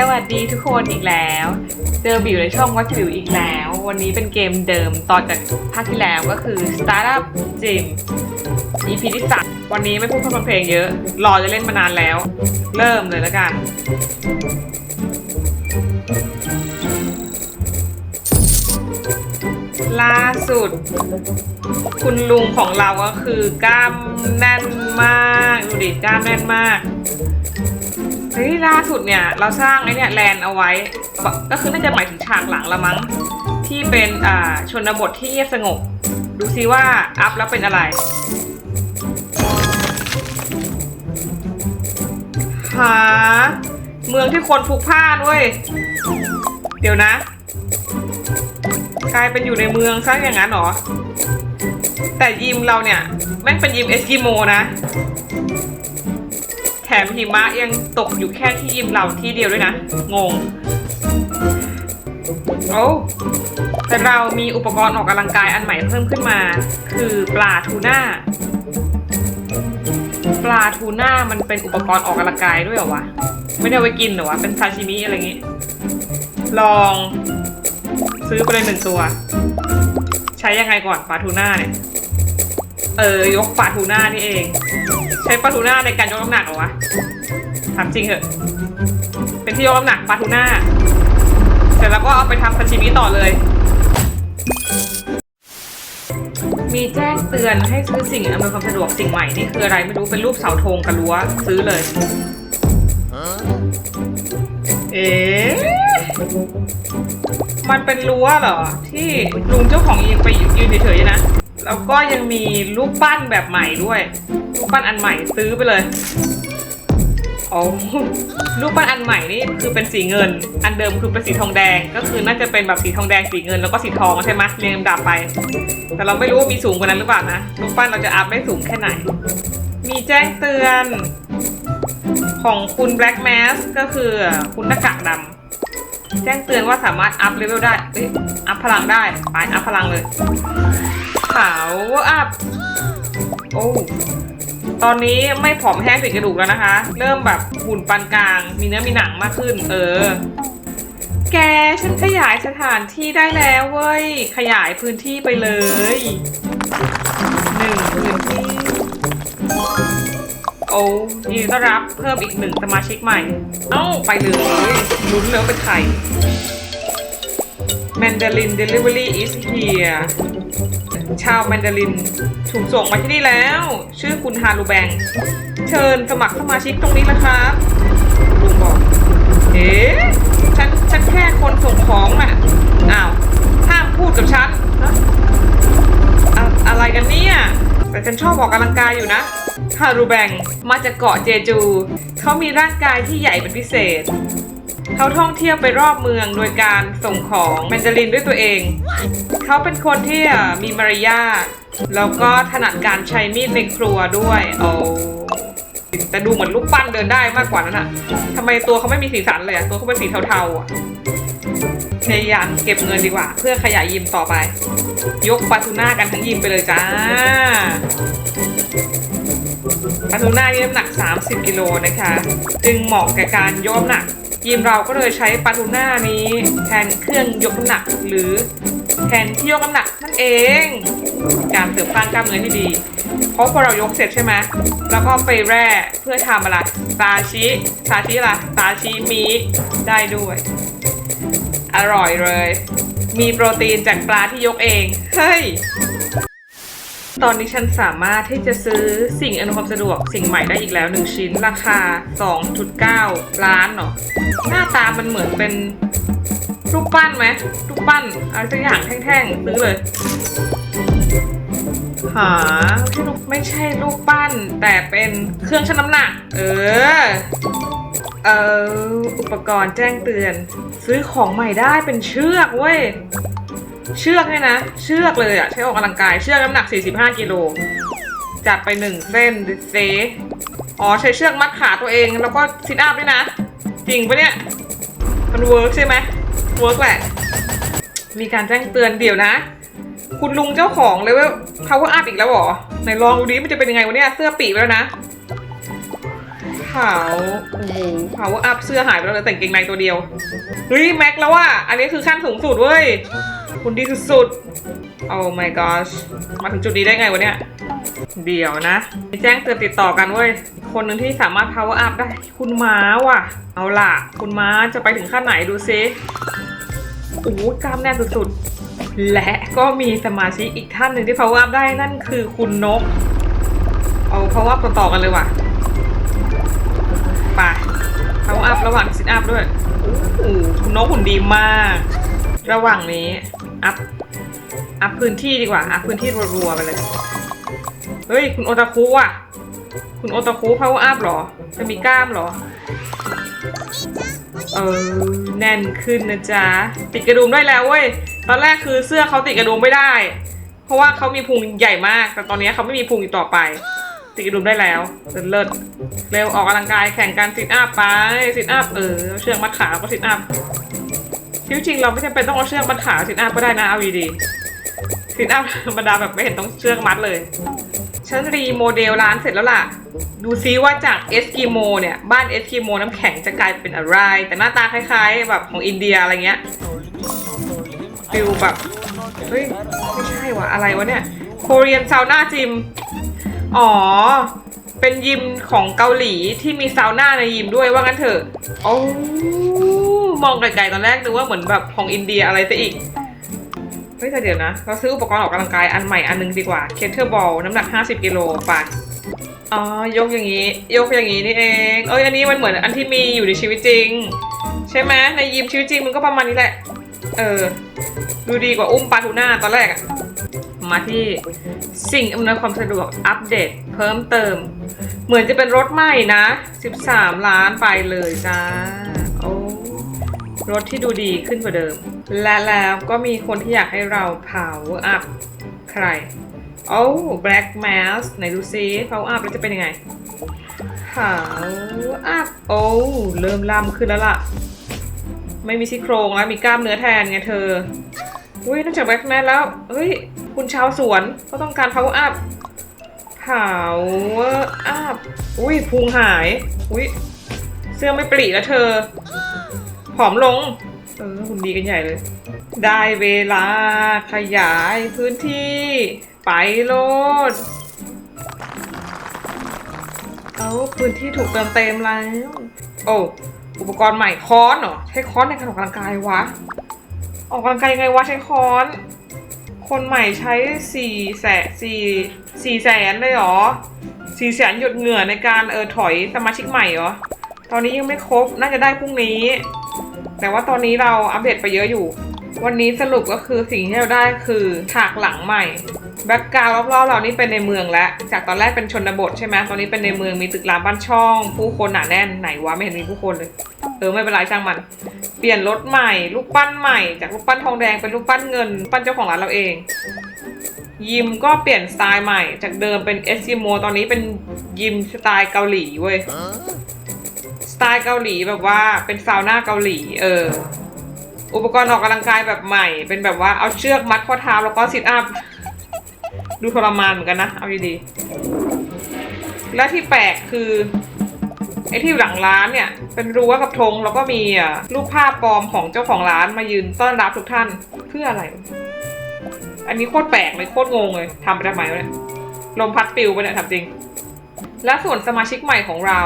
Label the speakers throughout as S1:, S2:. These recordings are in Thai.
S1: สวัสดีทุกคนอีกแล้ว เจอบิวในช่องวัดบิวอีกแล้ว วันนี้เป็นเกมเดิมต่อจากภาคที่แล้วก็คือ Startup Gym EP ที่สามวันนี้ไม่พูดพร่ำเพลงเยอะ รอจะเล่นมานานแล้ว เริ่มเลยแล้วกัน ล่าสุด คุณลุงของเราก็คือกล้ามแน่นมาก ดูดิกล้ามแน่นมาก เฮ้ยล่าสุดเนี่ย เราสร้างไอ้เนี่ยแลนเอาไว้ ก็คือน่าจะหมายถึงฉากหลังละมั้ง ที่เป็นอ่าชนบทที่เงียบสงบ ดูซิว่าอัพแล้วเป็นอะไร หา เมืองที่คนพลุกพลานเว้ยเดี๋ยวนะ กลายเป็นอยู่ในเมืองซะอย่างนั้นเหรอ แต่ยิมเราเนี่ย แม่งเป็นยิมเอสกิโมนะ แถมหิมะยังตกอยู่แค่ที่ยิมเราที่เดียวด้วยนะ งง โอ้แต่เรามีอุปกรณ์ออกกำลังกายอันใหม่เพิ่มขึ้นมา คือปลาทูน่า ปลาทูน่ามันเป็นอุปกรณ์ออกกำลังกายด้วยเหรอวะ ไม่ได้ไว้กินเหรอวะ เป็นซาชิมิอะไรอย่างงี้ลองซื้อไปเลยหนึ่งตัว ใช้ยังไงก่อนปลาทูน่าเนี่ย เออยกปลาทูน่านี่เอง ใช้ปลาทูน่าในการยกน้ำหนักเหรอวะถามจริงเหอะ เป็นที่ยกน้ำหนักปลาทูน่าเสร็จแล้วก็เอาไปทำซาชิมิต่อเลยมีแจ้งเตือนให้ซื้อสิ่งอำนวยความสะดวกสิ่งใหม่นี่คืออะไรไม่รู้เป็นรูปเสาธงกับรั้วซื้อเลย เอ๊ะมันเป็นรั้วเหรอ ที่ลุงเจ้าของยิงไปยืนเฉยๆนะ แล้วก็ยังมีรูปปั้นแบบใหม่ด้วย ปปั้นอันใหม่ซื้อไปเลยโอ้รูปปั้นอันใหม่นี่คือเป็นสีเงิน อันเดิมคือเป็นสีทองแดง ก็คือน่าจะเป็นแบบสีทองแดงสีเงินแล้วก็สีทองใช่ไหมเรียงลำดับไป แต่เราไม่รู้ว่ามีสูงกว่านั้นหรือเปล่านะรูปปั้นเราจะอัพได้สูงแค่ไหน มีแจ้งเตือน ของคุณ Black Mask ก็คือคุณหน้ากากดำแจ้งเตือนว่าสามารถอัพเลเวลได้เอ้อัพพลังได้ไปอัพพลังเลยขาวอัพโอ้ ตอนนี้ไม่ผอมแห้งถึงกระดูกแล้วนะคะ เริ่มแบบหุ่นปานกลาง มีเนื้อมีหนังมากขึ้น เออ แกฉันขยายสถานที่ได้แล้วเว้ย ขยายพื้นที่ไปเลยหนึ่งพื้นที่ โอ้ยินดีต้อนรับเพิ่มอีกหนึ่งสมาชิกใหม่ เอ้า ไปเลยลุ้นเลยว่าเป็นใคร Mandarin Delivery is here ชาวแมนดารินถูกส่งมาที่นี่แล้ว ชื่อคุณฮารูแบง เชิญสมัครสมาชิกตรงนี้นะครับลุงบอกเอ๊ะฉันฉันแค่คนส่งของน่ะอ้าวห้ามพูดกับฉันะอะอะไรกันเนี่ยแต่ฉันชอบออกกำลังกายอยู่นะฮารูแบงมาจากเกาะเจจู เขามีร่างกายที่ใหญ่เป็นพิเศษ เขาท่องเที่ยวไปรอบเมืองโดยการส่งของแมนดารินด้วยตัวเอง เขาเป็นคนที่มีมารยาทแล้วก็ถนัดการใช้มีดในครัวด้วยโอ้แต่ดูเหมือนลูกปั้นเดินได้มากกว่านั้นอะทำไมตัวเขาไม่มีสีสันเลยอะตัวเขาเป็นสีเทาๆอะพยายามเก็บเงินดีกว่า เพื่อขยายยิมต่อไป ยกปาทูน่ากันทั้งยิมไปเลยจ้าปาทูน่านี่น้ำหนัก 30 กิโลนะคะ จึงเหมาะแก่การยกน้ำหนัก ทีมเราก็เลยใช้ปาทูน่านี้แทนเครื่องยกน้ำหนักหรือแทนที่ยกน้ำหนักนั่นเอง การเสริมสร้างกล้ามเนื้อที่ดี เพราะพอเรายกเสร็จใช่ไหมแล้วก็ไปแร่เพื่อทำอะไรซาชิซาชิอะไรซาชิมิได้ด้วย อร่อยเลย มีโปรตีนจากปลาที่ยกเอง เฮ้ย ตอนนี้ฉันสามารถที่จะซื้อสิ่งอำนวยความสะดวกสิ่งใหม่ได้อีกแล้ว 1 ชิ้นราคา 2.9 ล้านเนาะหน้าตามันเหมือนเป็นรูปปั้นไหมรูปปั้นอะไรสักอย่างแท่งๆซื้อเลยหาไม่ใช่รูปปั้น แต่เป็นเครื่องชั่งน้ำหนัก เออเอออุปกรณ์แจ้งเตือน ซื้อของใหม่ได้เป็นเชือกเว้ย เชือกเนี่ยนะ เชือกเลยอะใช้ออกกำลังกาย เชือกน้ำหนัก 45 กิโล จัดไปหนึ่งเส้นเซอ๋อใช้เชือกมัดขาตัวเอง แล้วก็ซิทอัพด้วยนะ จริงปะเนี่ย มันเวิร์กใช่ไหมเวิร์กแหละ มีการแจ้งเตือนเดี๋ยวนะ คุณลุงเจ้าของเลยว่า power up อีกแล้วหรอไหนลองดูดิมันจะเป็นยังไงวะเนี่ยเสื้อปีไปแล้วนะทาวโอ้โห power up เสื้อหายไปแล้วเหลยแต่งเกงในตัวเดียว เฮ้ย แม็กแล้วว่ะอันนี้คือขั้นสูงสุดเว้ย คุณดีสุดๆ oh my gosh มาถึงจุดนี้ได้ไงวะเนี่ย เดี๋ยวนะมีแจ้งเตือนติดต่อกันเว้ย คนหนึ่งที่สามารถ power up ได้ คุณม้าว่ะ เอาล่ะ คุณม้าจะไปถึงขั้นไหนดูซิโอ้กล้ามแน่นสุดๆ และก็มีสมาชิกอีกท่านหนึ่งที่ power up ได้นั่นคือคุณนก เอา power up ต่อๆกันเลยว่ะ ไป power up ระหว่างซิทอัพด้วยโอ้คุณนกหุ่นดีมาก ระหว่างนี้ อัพ อัพพื้นที่ดีกว่า อัพพื้นที่รัวๆไปเลย เฮ้ย คุณโอตาคุอะ คุณโอตาคุ power up เหรอ จะมีกล้ามเหรอ เออ แน่นขึ้นนะจ๊ะ ติดกระดุมได้แล้วเว้ย ตอนแรกคือเสื้อเขาติดกระดุมไม่ได้ เพราะว่าเขามีพุงใหญ่มาก แต่ตอนนี้เขาไม่มีพุงอีกต่อไปติดกระดุมได้แล้วเลิศเร็วออกกำลังกายแข่งกันซิทอัพไปซิทอัพเออเอาเชือกมัดขาก็ซิทอัพ ชีวิตจริงเราไม่จำเป็นต้องเอาเชือกมัดขาซิทอัพก็ได้นะเอาดีๆซิทอัพธรรมดาแบบไม่เห็นต้องเชือกมัดเลย ฉันรีโมเดลร้านเสร็จแล้วล่ะ ดูซิว่าจากเอสกิโมเนี่ย บ้านเอสกิโมน้ำแข็งจะกลายเป็นอะไร แต่หน้าตาคล้ายๆ แบบของอินเดียอะไรเงี้ยฟิลแบบ เฮ้ย ไม่ใช่วะอะไรวะเนี่ยโคเรียนซาวน่าจิม อ๋อ เป็นยิมของเกาหลีที่มีซาวน่าในยิมด้วยว่างั้นเถอะ โอ้ มองไกลๆตอนแรกนึกว่าเหมือนแบบของอินเดียอะไรซะอีก เฮ้ยแต่เดี๋ยวนะ เราซื้ออุปกรณ์ออกกำลังกายอันใหม่อันนึงดีกว่าเคเทอร์บอลน้ำหนัก 50กิโลไปอ๋อยกอย่างนี้ ยกอย่างนี้นี่เองเอ้ยอันนี้มันเหมือนอันที่มีอยู่ในชีวิตจริง ใช่ไหมในยิมชีวิตจริงมันก็ประมาณนี้แหละ เออ ดูดีกว่าอุ้มปลาทูน่าตอนแรกอะมาที่สิ่งอำนวยความสะดวกอัปเดต เพิ่มเติม เหมือนจะเป็นรถใหม่นะ 13 ล้านไปเลยจ้า รถที่ดูดีขึ้นกว่าเดิม และแล้วก็มีคนที่อยากให้เรา power up ใคร โอ้ black mask ไหนดูซิ power up แล้วจะเป็นยังไง power up โอ้เริ่มล่ำขึ้นแล้วล่ะ ไม่มีซี่โครงแล้วมีกล้ามเนื้อแทนไงเธออุ้ยนอกจาก black mask แล้ว เฮ้ย คุณชาวสวนก็ต้องการ power up power up อุ้ยพุงหาย อุ้ยเสื้อไม่ปรีแล้วเธอ ผอมลง เออหุ่นดีกันใหญ่เลย ได้เวลาขยายพื้นที่ ไปโลด เอาพื้นที่ถูกเติมเต็มแล้ว โอ้อุปกรณ์ใหม่ค้อนเหรอ ใช้ค้อนในการออกกำลังกายวะ ออกกำลังกายยังไงวะใช้ค้อน คนใหม่ใช้สี่แสนสี่สี่แสนเลยเหรอสี่แสนหยดเหงื่อในการเออถอยสมาชิกใหม่เหรอ ตอนนี้ยังไม่ครบ น่าจะได้พรุ่งนี้ แต่ว่าตอนนี้เราอัปเดตไปเยอะอยู่ วันนี้สรุปก็คือสิ่งที่เราได้คือฉากหลังใหม่ แบ็กกราวด์รอบๆเรานี่เป็นในเมืองแล้ว จากตอนแรกเป็นชนบทใช่ไหมตอนนี้เป็นในเมืองมีตึกรามบ้านช่อง ผู้คนหนาแน่นไหนวะไม่เห็นมีผู้คนเลย เออไม่เป็นไรช่างมัน เปลี่ยนรถใหม่รูปปั้นใหม่ จากรูปปั้นทองแดงเป็นรูปปั้นเงิน ปั้นเจ้าของร้านเราเองยิมก็เปลี่ยนสไตล์ใหม่ จากเดิมเป็นเอส i โมตอนนี้เป็นยิมสไตล์เกาหลีเว้ย สไตล์เกาหลีแบบว่าเป็นซาวน่าเกาหลี เออ อุปกรณ์ออกกำลังกายแบบใหม่ เป็นแบบว่าเอาเชือกมัดข้อเท้าแล้วก็ซิทอัพ ดูทรมานเหมือนกันนะ เอาดีๆและที่แปลกคือไอ้ที่อยู่หลังร้านเนี่ย เป็นรั้วกับธงแล้วก็มีอะรูปภาพปลอมของเจ้าของร้านมายืนต้อนรับทุกท่านเพื่ออะไร อันนี้โคตรแปลกเลยโคตรงงเลยทำไปทำไมวะเนี่ยลมพัดปิวไปเนี่ยทำจริง และส่วนสมาชิกใหม่ของเรา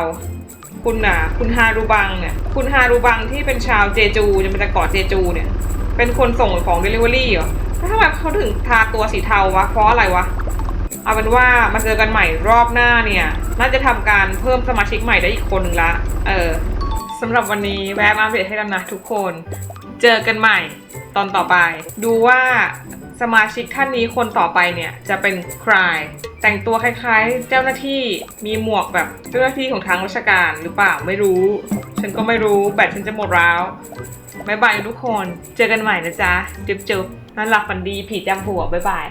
S1: คุณน่ะ คุณฮารูบังเนี่ย คุณฮารูบังที่เป็นชาวเจจูจะเป็นตะเกาะเจจูเนี่ย เป็นคนส่งของ Delivery เหรอแล้วทำไมเขาถึงทาตัวสีเทาวะ เพราะอะไรวะ เอาเป็นว่ามาเจอกันใหม่รอบหน้าเนี่ย น่าจะทำการเพิ่มสมาชิกใหม่ได้อีกคนหนึ่งละ เออสำหรับวันนี้แวะมาอัปเดตให้แล้วนะทุกคน เจอกันใหม่ตอนต่อไป ดูว่า สมาชิกท่านนี้คนต่อไปเนี่ยจะเป็นใครแต่งตัวคล้ายๆ เจ้าหน้าที่มีหมวกแบบเจ้าหน้าที่ของทางราชการหรือเปล่าไม่รู้ ฉันก็ไม่รู้แบตฉันจะหมดแล้วบ๊ายบายทุกคน เจอกันใหม่นะจ๊ะจุ๊บๆนอนหลับฝันดีผีจำผัวบ๊ายบาย